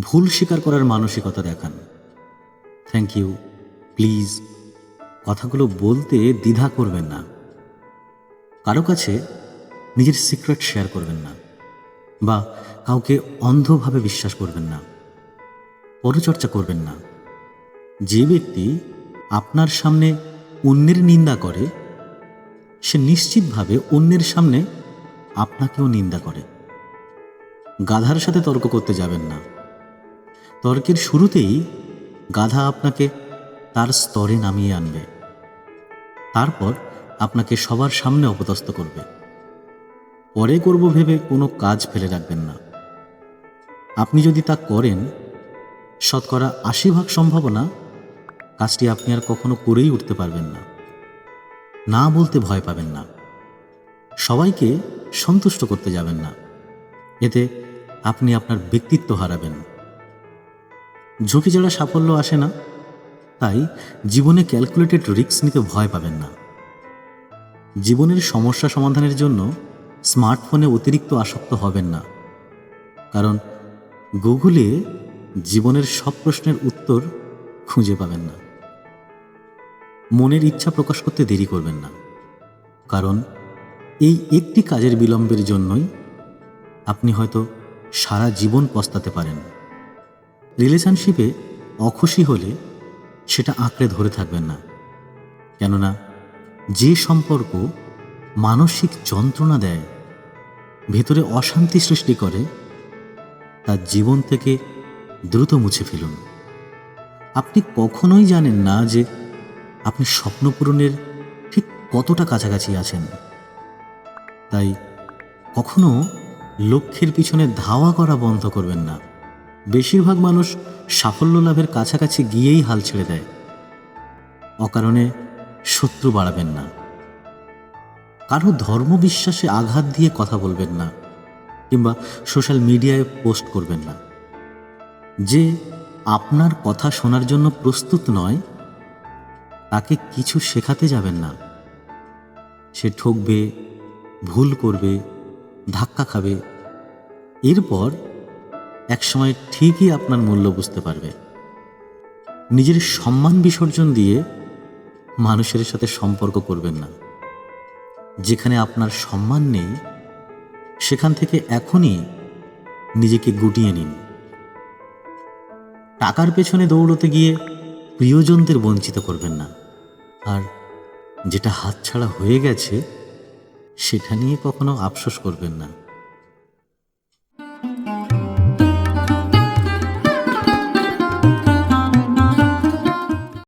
ভুল স্বীকার করার মানসিকতা দেখান। থ্যাংক ইউ প্লিজ কথাগুলো বলতে দ্বিধা করবেন না। কারও কাছে নিজের সিক্রেট শেয়ার করবেন না বা কাউকে অন্ধভাবে বিশ্বাস করবেন না, পরচর্চা করবেন না। যে ব্যক্তি আপনার সামনে অন্যের নিন্দা করে, সে নিশ্চিতভাবে অন্যের সামনে আপনাকেও নিন্দা করে। গাধার সাথে তর্ক করতে যাবেন না। তর্কের শুরুতেই গাধা আপনাকে তার স্তরে নামিয়ে আনবে। তারপর আপনাকে সবার সামনে অপদস্থ করবে। পরে করব ভেবে কোনো কাজ ফেলে রাখবেন না। আপনি যদি তা করেন, শতকরা আশি ভাগ সম্ভাবনা কাজটি আপনি আর কখনো করেই উঠতে পারবেন না। না বলতে ভয় পাবেন না। সবাইকে সন্তুষ্ট করতে যাবেন না। এতে আপনি আপনার ব্যক্তিত্ব হারাবেন। ঝুঁকি ছাড়া সাফল্য আসে না। তাই জীবনে ক্যালকুলেটেড রিস্ক নিতে ভয় পাবেন না। জীবনের সমস্যা সমাধানের জন্য স্মার্টফোনে অতিরিক্ত আসক্ত হবেন না। কারণ গুগলে জীবনের সব প্রশ্নের উত্তর খুঁজে পাবেন না। মনের ইচ্ছা প্রকাশ করতে দেরি করবেন না। কারণ এই একটি কাজের বিলম্বের জন্যই আপনি হয়তো সারা জীবন পস্তাতে পারেন। রিলেশনশিপে অখুশি হলে সেটা আঁকড়ে ধরে থাকবেন না। কেননা যে সম্পর্ক মানসিক যন্ত্রণা দেয়, ভেতরে অশান্তি সৃষ্টি করে তার জীবন থেকে দ্রুত মুছে ফেলুন। আপনি কখনোই জানেন না যে আপনি স্বপ্ন পূরণের ঠিক কতটা কাছাকাছি আছেন। তাই কখনো লক্ষ্যের পিছনে ধাওয়া করা বন্ধ করবেন না। বেশিরভাগ মানুষ সাফল্য লাভের কাছাকাছি গিয়েই হাল ছেড়ে দেয়। অকারণে শত্রু বাড়াবেন না। কারও ধর্মবিশ্বাসে আঘাত দিয়ে কথা বলবেন না, কিংবা সোশ্যাল মিডিয়ায় পোস্ট করবেন না। যে আপনার কথা শোনার জন্য প্রস্তুত নয়, তাকে কিছু শেখাতে যাবেন না। সে ঠকবে, ভুল করবে, ধাক্কা খাবে। এরপর একসময় ঠিকই আপনার মূল্য বুঝতে পারবে। নিজের সম্মান বিসর্জন দিয়ে মানুষের সাথে সম্পর্ক করবেন না। যেখানে আপনার সম্মান নেই, সেখান থেকে এখনই নিজেকে গুটিয়ে নিন। টাকার পেছনে দৌড়তে গিয়ে প্রিয়জনদের বঞ্চিত করবেন না। আর যেটা হাতছাড়া হয়ে গেছে, সেটা নিয়ে কখনো আফসোস করবেন না।